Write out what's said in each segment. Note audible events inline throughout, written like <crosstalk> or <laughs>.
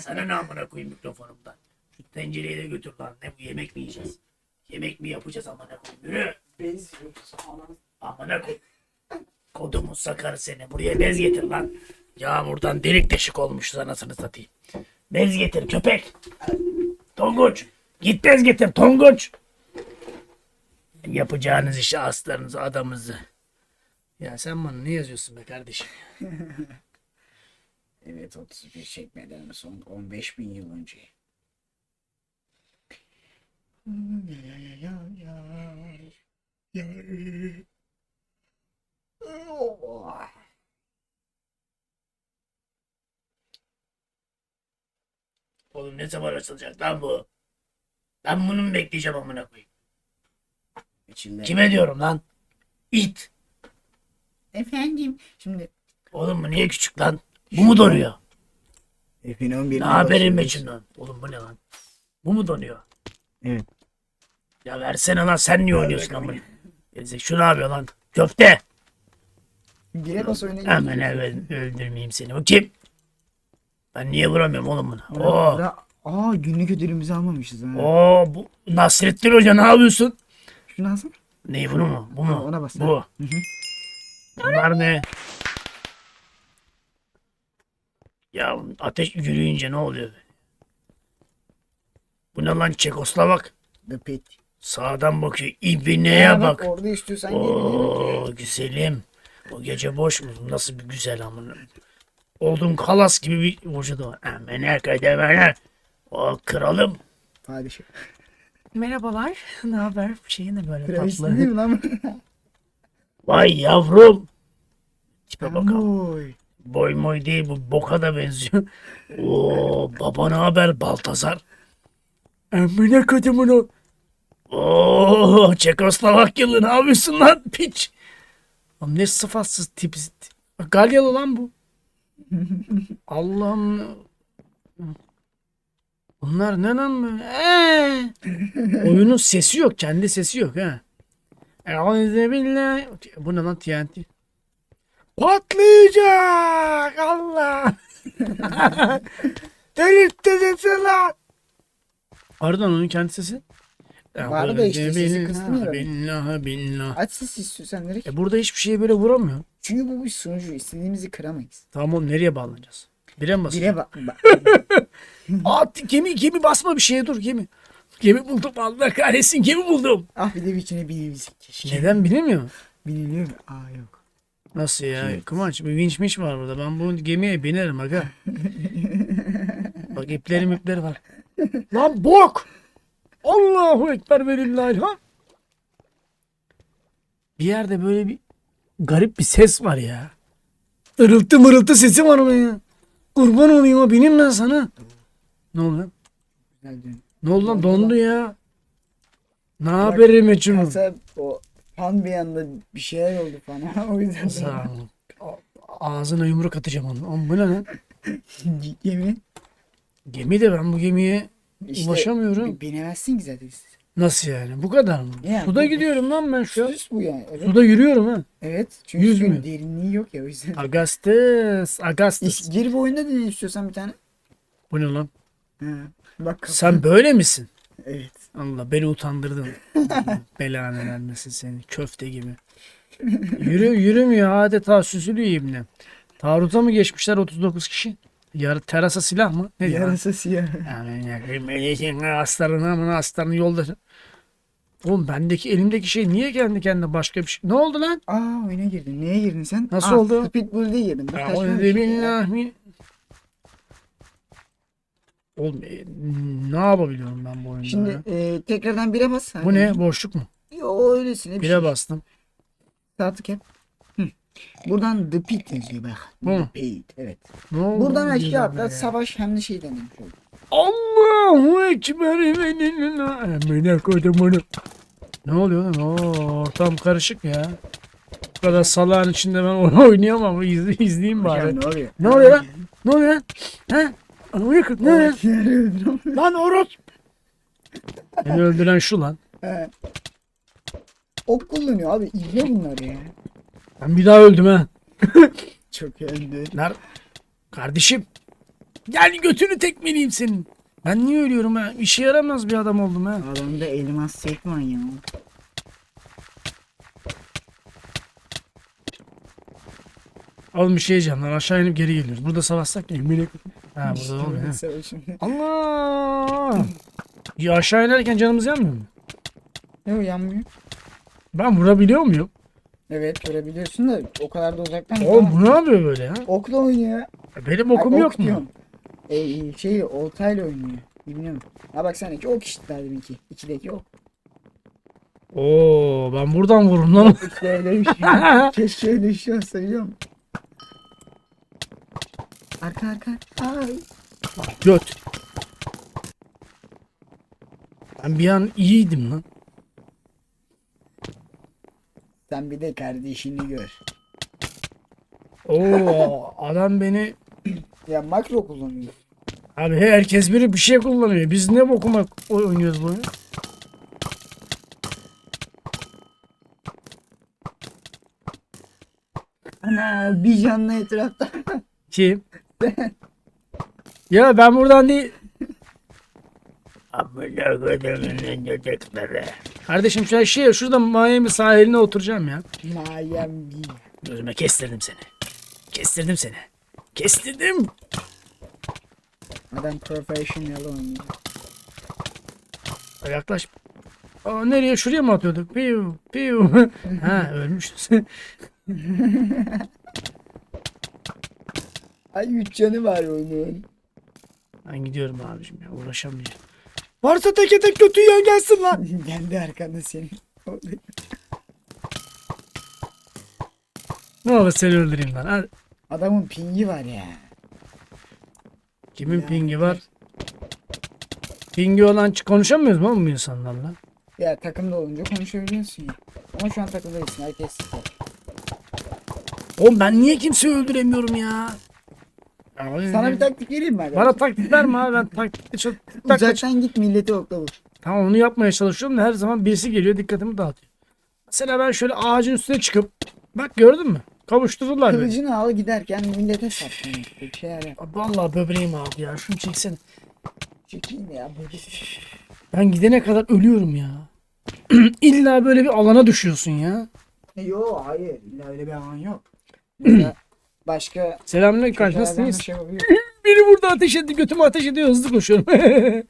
Sana ne amına koyayım mikrofonumdan. Şu tencereyi de götür lan. Ne bu yemek mi yiyeceğiz? Yemek mi yapacağız amına koyayım? Yürü. Benziyoruz. Amına koy. Kodumun sakarı seni. Buraya bez getir lan. Yağmurdan delik deşik olmuş anasını satayım. Bez getir köpek. Tonguç. Git bez getir Tonguç. Yapacağınız işi aslarınızı adamınızı. Ya sen bana ne yazıyorsun be kardeşim? <laughs> Evet 31 çekmeden son 15 bin yıl önce. Oğlum ne zaman açılacak lan bu? Ben bunu mu bekleyeceğim amına koyayım? İçinde. Kime diyorum lan? İt. Efendim. Şimdi Oğlum bu niye küçük lan? Bu mu donuyor? Efendim 11 Ne haberin Mecin'den? Oğlum bu ne lan? Bu mu donuyor? Evet. Ya versene lan sen niye oynuyorsun lan bunu? Gerizek şu ne yapıyor lan? Köfte. Bire bas oyuna Hemen evet öldürmeyeyim seni. Bu kim? Ben niye vuramıyorum oğlum buna? Oo. Aa günlük ödülümüzü almamışız ha. Oo bu Nasrettin Hoca ne yapıyorsun? Şunu alsana. Neyi bunu mu? Bu mu? Ona bas. Bu. Hı hı. Bunlar ne? Ya ateş yürüyünce ne oluyor? Bu ne lan Çekoslovak? The Pit. Sağdan bakıyor. İbneye bak. Orada istiyorsan. Oo güzelim. O gece boş mu? Nasıl bir güzel amına. Oldum kalas gibi bir vücudu var. Amına kademene. O kralım. Padişah. Merhabalar. <laughs> Ne haber? Şeyin de böyle Kraliçe değil mi lan? Vay yavrum. Tipe bakalım. Oy. Boy moy değil bu boka da benziyor. <laughs> Oo baba ne haber Baltazar? Amına kadımını. Oo Çekoslovakyalı ne yapıyorsun lan piç? Oğlum ne sıfatsız tip. Galyalı lan bu. <laughs> Allah'ım. Bunlar ne lan böyle? Ee! Oyunun sesi yok. Kendi sesi yok ha. Euzubillahi. Bu ne lan TNT? Patlayacak Allah. <laughs> Delirtti sesi lan. Pardon onun kendi sesi. Var da işte sesi kısmıyor. Billah billah. Aç sesi istiyorsan direkt. E burada hiçbir şeye böyle vuramıyor. Çünkü bu bir sunucu. istediğimizi kıramayız. Tamam oğlum nereye bağlanacağız? Bire mi basacağız? Bire bak. <laughs> At gemi gemi basma bir şeye dur gemi. Gemi buldum Allah kahretsin gemi buldum. ah bir de bir içine binebilsek keşke. Neden bilemiyor? Biniliyor mu? Aa yok. Nasıl ya? Evet. Kıvanç bir vinç miş var burada. Ben bu gemiye binerim aga. Bak ipleri ipleri var. Lan bok! Allahu Ekber ve lillahilham. Bir yerde böyle bir garip bir ses var ya. Irıltı mırıltı sesi var onun ya. Kurban olayım ha bineyim ben sana. Ne dön. Ne oldu lan dondu ya. Ne haberim için? Kasa o pan bir anda bir şeyler oldu falan. <laughs> o yüzden. Sağ ol. Ağzına yumruk atacağım onu. Oğlum bu ne lan? Gemi. Gemi de ben bu gemiye İşte ulaşamıyorum. bi- Binemezsin ki zaten. Nasıl yani? Bu kadar mı? Yani Suda bu- gidiyorum lan ben şu an. Süs bu yani. Evet. Suda yürüyorum ha. Evet. Çünkü Yüz suyun mü? derinliği yok ya o yüzden. Augustus. Augustus. İş- Gir bu oyunda dene istiyorsan bir tane. Bu ne lan? Ha. Bak Sen böyle misin? Evet. Allah beni utandırdın. <laughs> Belanı vermesin seni. Köfte gibi. Yürü, yürümüyor adeta süzülüyor ibne. Taarruza mı geçmişler 39 kişi? Yarı terasa silah mı? Ne diyor? Yarasa siyah. Yani yakayım aslanını amına aslanı yolda. Oğlum bendeki elimdeki şey niye kendi kendine başka bir şey? Ne oldu lan? Aa oyuna girdin. Neye girdin sen? Nasıl Aa, oldu? Speedball diye girdin. Bak, saçma bir Euzu ya. Oğlum e, ne yapabiliyorum ben bu oyunda? Şimdi ya? e, tekrardan bire bas. Bu ne? Boşluk mu? Yo öylesine bir Bire şey. bastım. Hep. Hı. Buradan The Pit yazıyor bak. Bu mu? The Pit. Evet. Ne oldu? Buradan lan aşağı atla savaş hem de şey denemiş oldu. Allahu Ekber. Emine koydum Ne oluyor lan? Oo, ortam karışık ya. Bu kadar salağın içinde ben onu oynayamam. İzle, izleyeyim bari. Hocam ne oluyor? Ne oluyor lan? Ne oluyor lan? He? Anamı oluyor? Ne Lan Orot. Beni öldüren şu lan. Ok kullanıyor abi. İzle bunları ya. Ben bir daha öldüm ha. <laughs> Çok öldü. Ner? Kardeşim. Gel götünü tekmeleyeyim senin. Ben niye ölüyorum ha? İşe yaramaz bir adam oldum ha. Adamda elmas set var ya. Oğlum bir şey diyeceğim lan aşağı inip geri geliyoruz. Burada savaşsak ya. Melek. Ha burada olmuyor. ha. Allah! Ya aşağı inerken canımız yanmıyor mu? Yok yanmıyor. Ben vurabiliyor muyum? Evet görebiliyorsun da o kadar da uzaktan. Oğlum bu ne yapıyor böyle ya? Okla oynuyor. Benim okum Ay, yok ok mu? diyorum. E, şey oltayla oynuyor. Bilmiyorum. Ha bak sen iki ok işitler deminki. İkideki ok. Oo ben buradan vururum lan. İşte öyle bir şey. <laughs> Keşke öyle bir şey olsa biliyor musun? Arka arka. Ay. Göt. Ben bir an iyiydim lan. Sen bir de kardeşini gör. Oo adam beni Ya makro kullanıyor. abi herkes biri bir şey kullanıyor. Biz ne bokuma oynuyoruz bunu? Ana bir canlı etrafta. Kim? <laughs> ya ben buradan değil. Kardeşim şu şey şurada Miami sahiline oturacağım ya. Miami. Gözüme kestirdim seni. Kestirdim seni. Kestirdim. Adam professional oynuyor. Yaklaş. Aa, nereye? Şuraya mı atıyorduk? Piu, piu. <laughs> ha ölmüşüz. <laughs> Ay 3 canı var onun. ben gidiyorum abicim ya uğraşamayacağım. Varsa teke tek kötü yan gelsin lan. <laughs> Kendi arkanda senin. Ne olur seni öldüreyim lan. Hadi. Adamın pingi var ya. Kimin Ya. pingi var? Pingi olan konuşamıyoruz mu oğlum insanlarla? Ya takımda olunca konuşabiliyorsun ya. Ama şu an takımda değilsin. Herkes sıkar. Oğlum ben niye kimseyi öldüremiyorum ya? Sana bir taktik vereyim mi? Bana taktik verme abi ben taktikte çok tak- <laughs> Uzaktan git milleti okla vur. Tamam onu yapmaya çalışıyorum da her zaman birisi geliyor dikkatimi dağıtıyor. Mesela ben şöyle ağacın üstüne çıkıp bak gördün mü? Kavuştururlar beni. Kılıcını al giderken millete sat. Bir şeyler yap. Abi Vallahi böbreğim abi ya şunu çeksene. Çekeyim ya. Böyle. Ben gidene kadar ölüyorum ya. <clears throat> İlla böyle bir alana düşüyorsun ya. Yo hayır. İlla öyle bir alan yok. <clears throat> Mesela başka Selamünaleyküm kardeş köşelerden de nasılsınız? şey. <laughs> Biri burada ateş etti götüme ateş ediyor hızlı koşuyorum. <laughs>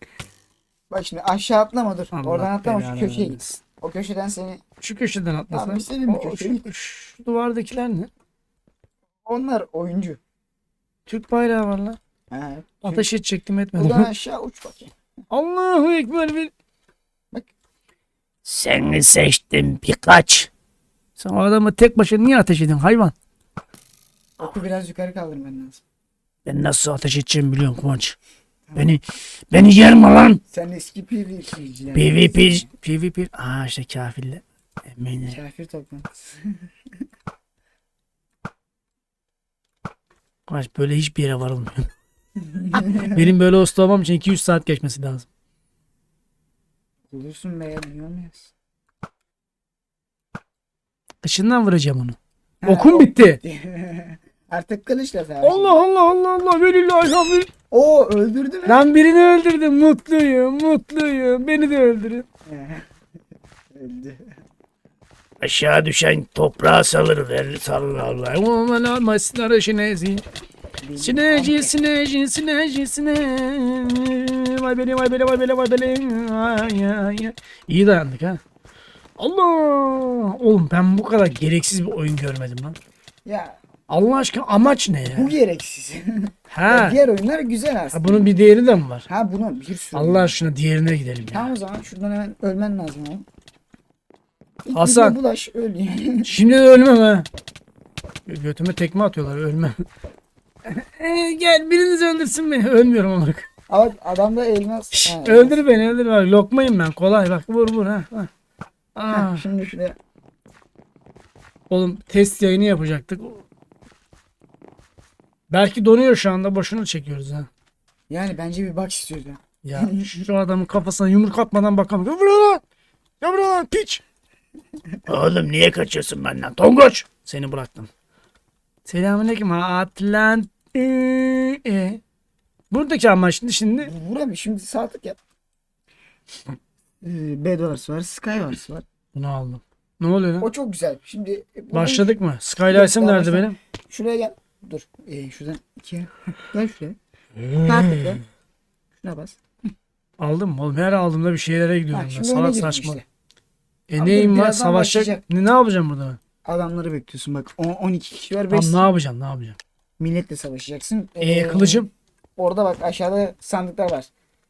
Bak şimdi aşağı atlama dur. Allah Oradan atlama şu belanı köşeye git. vermesin. O köşeden seni Şu köşeden atlasın. Tamam, istediğin bir O- köşeye şu, şu duvardakiler ne? onlar oyuncu. Türk bayrağı var lan. Ha. Ateş edecektim etmedim. Buradan <laughs> aşağı uç bakayım. Allahu Ekber bir. Bak. Seni seçtim birkaç. Sen o adamı tek başına niye ateş edin hayvan? Oku biraz yukarı kaldırman lazım. Ben nasıl ateş edeceğimi biliyorum Kıvanç. Beni beni yerme lan. Sen eski PvP'ciler. PvP PvP aa işte kafirle. Emine. Kafir toplantısı. <laughs> Kıvanç böyle hiçbir yere varılmıyor. <laughs> Benim böyle usta olmam için 200 saat geçmesi lazım. Bulursun be niye olmuyorsun? Dışından vuracağım onu. Ha, Okum ok bitti. <laughs> Artık kılıçla savaş. Allah Allah Allah Allah velillahi hamd. Oo öldürdü mü? Ben birini öldürdüm. Mutluyum, mutluyum. Beni de öldürün. <laughs> Öldü. Aşağı düşen toprağa salır ver sallarlar. Aman alma sinar şinezi. Sineci, sineci, sineci, sineci. Vay beni, vay beni, vay beni, vay beni. Ay, ay, ay. İyi dayandık ha. Allah! Oğlum ben bu kadar gereksiz bir oyun görmedim lan. Ya Allah aşkına amaç ne ya? bu gereksiz. Ha. <laughs> Diğer oyunlar güzel aslında. ha bunun bir değeri de mi var? Ha bunun bir sürü. Allah aşkına diğerine gidelim ya. Tamam o zaman şuradan hemen ölmen lazım oğlum. İlk Hasan. bulaş öl. <laughs> Şimdi de ölmem ha. Götüme tekme atıyorlar ölmem. <laughs> E, Gel biriniz öldürsün beni. Ölmüyorum ama. Ama adamda elmas. Şşş, Ha, öldür beni öldür bak lokmayım ben kolay bak vur vur ha. ha. Aa, Ha, şimdi şuraya. oğlum test yayını yapacaktık. Belki donuyor şu anda boşuna çekiyoruz ha. Yani bence bir bak istiyordu. Ya şu adamın kafasına yumruk atmadan bakamıyorum. Vur lan! Ya vur lan piç! Oğlum niye kaçıyorsun benden? Tongoç! Seni bıraktım. Selamünaleyküm Atlant... Ee, Buradaki amaç ne şimdi? Vuramıyor. Şimdi sağ tık yap. <laughs> Ee, Bedwars var. Skywars var. Bunu aldım. Ne oluyor lan? O çok güzel. Şimdi e, Başladık mı? Skylights'ım Yok, daha nerede başla- benim? Şuraya gel. Dur. Ee, şuradan ikiye. gel şuraya. Sağ tıkla. Şuna bas. Aldım? Oğlum her aldığımda bir şeylere gidiyorum ben. şimdi Salak öyle girdin saçma. işte. E Abi neyim var? birazdan Savaşacak. başlayacak. Ne, ne yapacağım burada ben? Adamları bekliyorsun bak. on- 12 kişi var. 5 Tamam ne yapacağım? Ne yapacağım? milletle savaşacaksın. E Ee, kılıcım Orada bak aşağıda sandıklar var.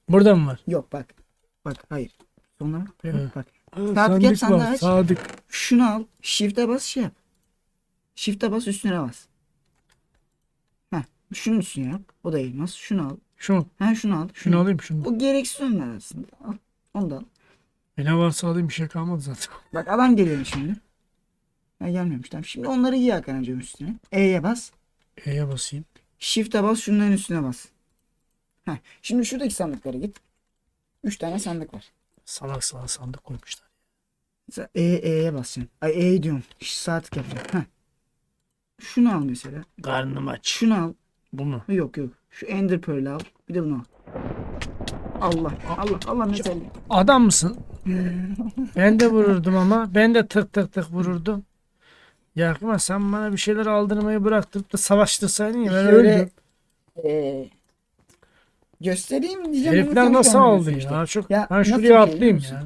burada mı var? Yok bak. Bak hayır. Sonra bak. Evet. bak. Sadık yap, sandığı aç. Sadık. Şunu al. Shift'e bas şey yap. Shift'e bas üstüne bas. Heh. Şunun üstüne yap. O da elmas. Şunu al. Şu. Ha şunu al. Şunu alayım şunu. O gereksiz onlar aslında. Al. Onu da al. E ne varsa alayım bir şey kalmadı zaten. <laughs> Bak adam geliyor şimdi. Ha gelmemiş tamam. Şimdi onları giy Hakan amcam üstüne. E'ye bas. E'ye basayım. Shift'e bas şunların üstüne bas. Heh. Şimdi şuradaki sandıklara git. 3 tane sandık var. Salak salak sandık koymuşlar. Mesela E, E'ye basacaksın. Ay E diyorum. Saatlik yapacaksın. Heh. Şunu al mesela. Karnım aç. Şunu al. Bu mu? Yok yok. Şu Ender Pearl'ü al. Bir de bunu al. Allah Allah Allah mesela. Adam mısın? <laughs> ben de vururdum ama. Ben de tık tık tık vururdum. Ya ama sen bana bir şeyler aldırmayı bıraktırıp da savaştırsaydın ya ben Şöyle, öldüm. Ee, göstereyim diyeceğim. Herifler nasıl aldı işte. ya? Çok, Ya ben şuraya şey atlayayım ya.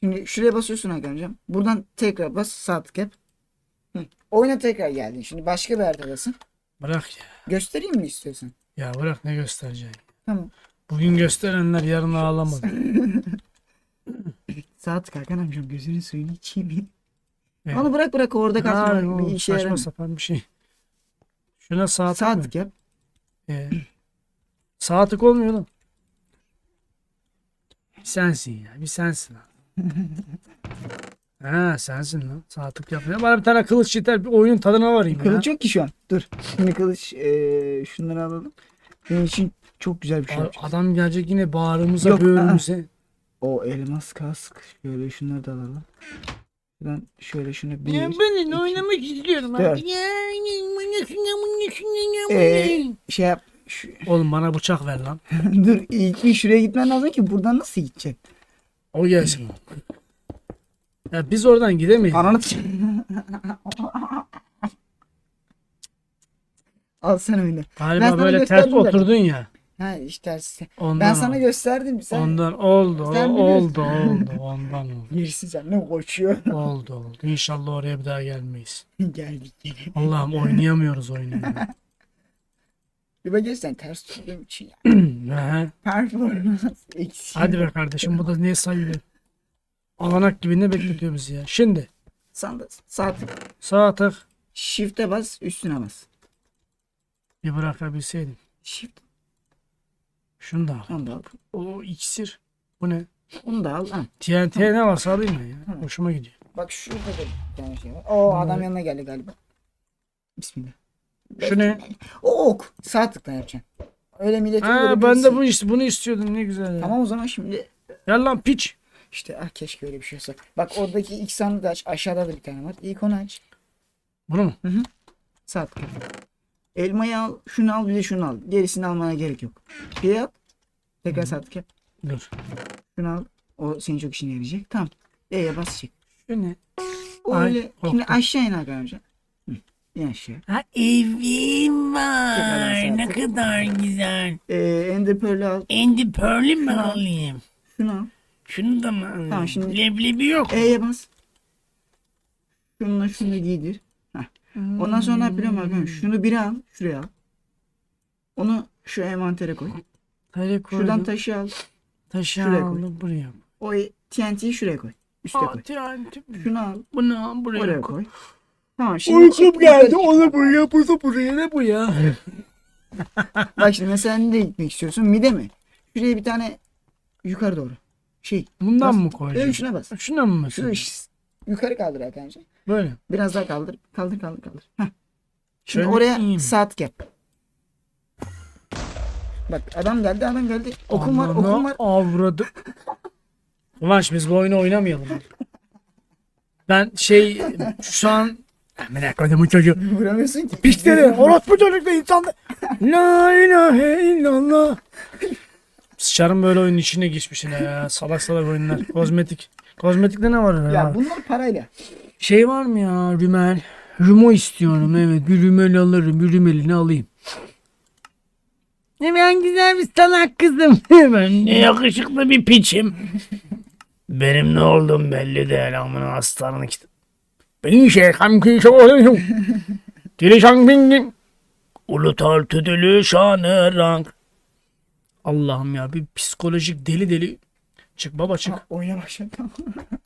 Şimdi şuraya basıyorsun Hakan amcam. Buradan tekrar bas sağ tık yap. Hı. Oyuna tekrar geldin. Şimdi başka bir haritadasın. Bırak ya. Göstereyim mi istiyorsan? Ya bırak ne göstereceksin. Tamam. Bugün gösterenler yarın ağlamadı. <laughs> Sağ tık Hakan amcam gözünün suyunu içeyim. Evet. Onu bırak bırak orada Ha, kalsın. o Bir işe saçma yaramıyor. sapan bir şey. Şuna mı? tık yap. Ee, sağ tık olmuyor lan. Sensin ya. Bir sensin <laughs> ha. ha sensin lan. Sağ tık yapıyor. Bana bir tane kılıç yeter. Bir oyunun tadına varayım ya. Kılıç yok ki şu an. Dur. Şimdi kılıç eee, şunları alalım. Benim için çok güzel bir şey A- yapacağız. Adam gelecek yine bağrımıza Yok, böğrümüze. O elmas kask. Şöyle şunları da alalım. Ben şöyle şunu bir... Ya ben de oynamak istiyorum Dört. abi. Ya, Ee, şey yap. Şu- Oğlum bana bıçak ver lan. <laughs> Dur ilk bir şuraya gitmen lazım ki buradan nasıl gideceksin? O gelsin. Ya biz oradan gidemeyiz. Ananı Al sen öyle. Ben Galiba sana böyle ters gösterdim oturdun ya. Ha işte tersi. Ondan Ben sana oldu. gösterdim. Sen Ondan oldu, Sen oldu, oldu, ondan oldu. Gerisi sen ne koşuyor. Oldu, oldu. İnşallah oraya bir daha gelmeyiz. <laughs> Geldik gene. Allah'ım oynayamıyoruz oyunu. <laughs> bak sen ters tuttuğum için ya. <clears throat> Performans eksi. Hadi be kardeşim bu da niye sayıyor? Alanak gibi ne bekletiyor bizi ya. Şimdi de sağ tık. sağ tık Shift'e bas üstüne bas. bir bırakabilseydim. Shift. Şunu da al. Onu da al. O iksir. Bu ne? Onu da al. Ha. TNT ne varsa alayım ben ya. Hoşuma gidiyor. Bak şurada da bir tane şey var. Oo adam yanına geldi galiba. Bismillah. Şu ne? O ok. Sağ tıkla yapacaksın. Öyle milletin Ha ben de bu işte bunu istiyordum ne güzel ya. Tamam o zaman şimdi Gel lan piç. İşte ah keşke öyle bir şey olsa. Bak oradaki ilk sandığı da aç. Aşağıda da bir tane var. İlk onu aç. Bunu mu? Sağ tıkla. Elmayı al. Şunu al bir de şunu al. Gerisini almana gerek yok. Bir al. Tekrar sağ tık yap. Dur. Şunu al. O senin çok işine yarayacak. Tamam. E'ye bas çık. Şu ne? O Ay, öyle. korktum. Şimdi aşağı in Hakan amca. Hı. İn aşağı. Ha evim var. Ne kadar güzel. Ee, Ender Pearl'ü al. Andy mi Tamam. alayım? Şunu al. Şunu da mı alayım? Tamam, şimdi- Leblebi yok. E'ye bas. Şununla şunu giydir. Heh. Ondan sonra ne yapıyorum Hakan? Şunu biri al. Şuraya al. Onu şu envantere koy. Taşı koydum. Şuradan taşı al. taşı şuraya koy. aldım buraya. O TNT'yi şuraya koy. Üste koy. Şunu al. Bunu buraya Oraya koy. koy. Tamam şimdi Uykum geldi onu buraya bunu buraya ne bu ya? Bak şimdi mesela nereye gitmek istiyorsun? Mide mi? Şuraya bir tane yukarı doğru. Şey. Bundan bas. mı koyacağım? Şuna bas. Şuna mı Şunu mesela? ş- yukarı kaldır Hakan'cığım. Böyle. Biraz daha kaldır. Kaldır kaldır kaldır. Heh. Şimdi Şöyle oraya iyiyim. saat yap. Bak adam geldi adam geldi. Okum var okum var. Avradı. Kıvanç biz bu oyunu oynamayalım. Ben şey şu an Amına kodumun çocuğu. Vuramıyorsun ki. Pisleri. Orospu çocuk da insan da. La ilahe illallah. Sıçarım böyle oyunun içine geçmişine ya. Salak salak oyunlar. Kozmetik. Kozmetikte ne var ya? Ya bunlar parayla. Şey var mı ya rümel? Rümo istiyorum evet. Bir rümel alırım. Bir rümelini alayım. Ne ben güzel bir salak kızım. <laughs> ben ne yakışıklı bir piçim. Benim ne olduğum belli değil amına aslanın işte. Ben şeyham ki çoğuluyum. Dirişan bingin. Ulutal tüdülü şanı rank. Allah'ım ya bir psikolojik deli deli. Çık baba çık. Oyuna başladı. <laughs>